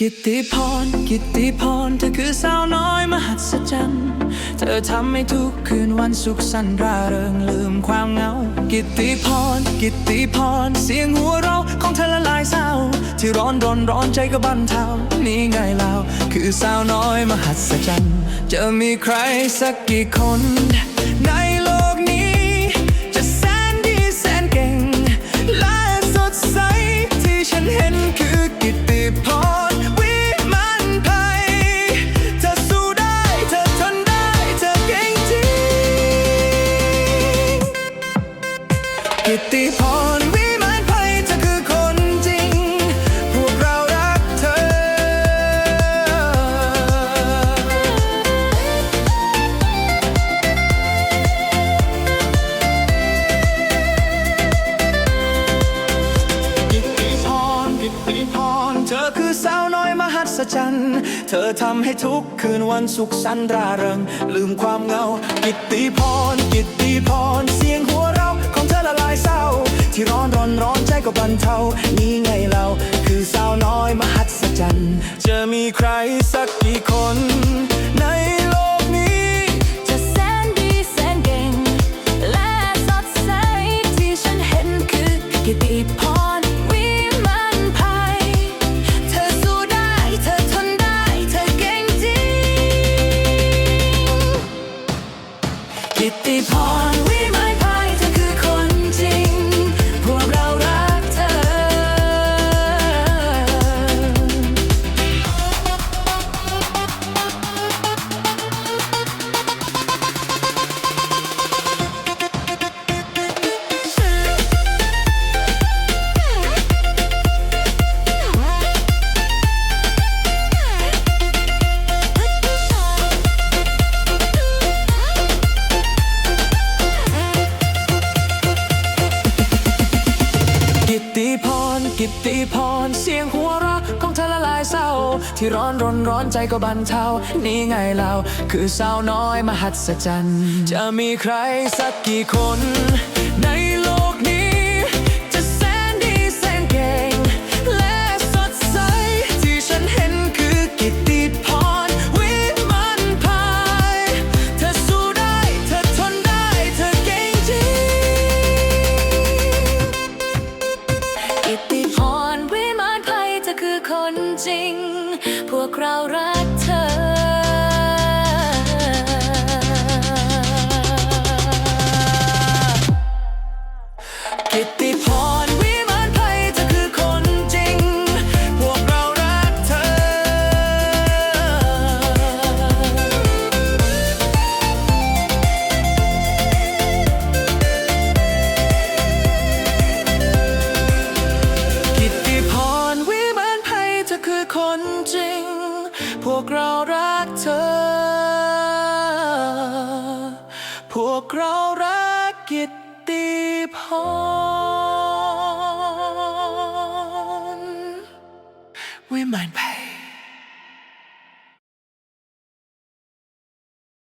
กิตติพร กิตติพร เธอคือสาวน้อยมหัศจรรย์ เธอทำให้ทุกคืนวันสุขสันต์ร่าเริงลืมความเหงา กิตติพร กิตติพร เสียงหัวเราะของเธอละลายเศร้า ที่ร้อนร้อนร้อนใจก็บันเทา นี่ไงเราคือสาวน้อยมหัศจรรย์ จะมีใครสักกี่คนในโลกนี้ จะแสนดีแสนเก่งและสดใส พรวิมานภัยเธอคือคนจริง พวกเรารักเธอ กิตติพร กิตติพร เธอคือสาวน้อยมหัศจรรย์ เธอทำให้ทุกคืนวันสุขสันต์ราเริง ลืมความเหงา กิตติพร อนเท่านี้ไงเราคือสาวน้อยมหัศจรรย์จะมีใครสักกี่คนในโลกนี้ จะแสนดีแสนเก่ง และสดใสที่ฉันเห็นคือกิติพรวิมานภัย เธอสู้ได้เธอทนได้เธอเก่งจริงกิตติพ กิตติพร เสียงหัวเราะของเธอละลายเศร้า ที่ร้อนรนร้อนใจก็บันเทา นี่ไงเรา คือสาวน้อยมหัศจรรย์ จะมีใครสักกี่คน ในโลกนี้ พวกเรารักเธอ กิตติพรวิมานภัยเธอคือคนจริง พวกเรารักเธอ กิตติพรวิมานภัยเธอคือคนจริง พวกเรารักเธอ พวกเรารักกิตติพรวิมานแพ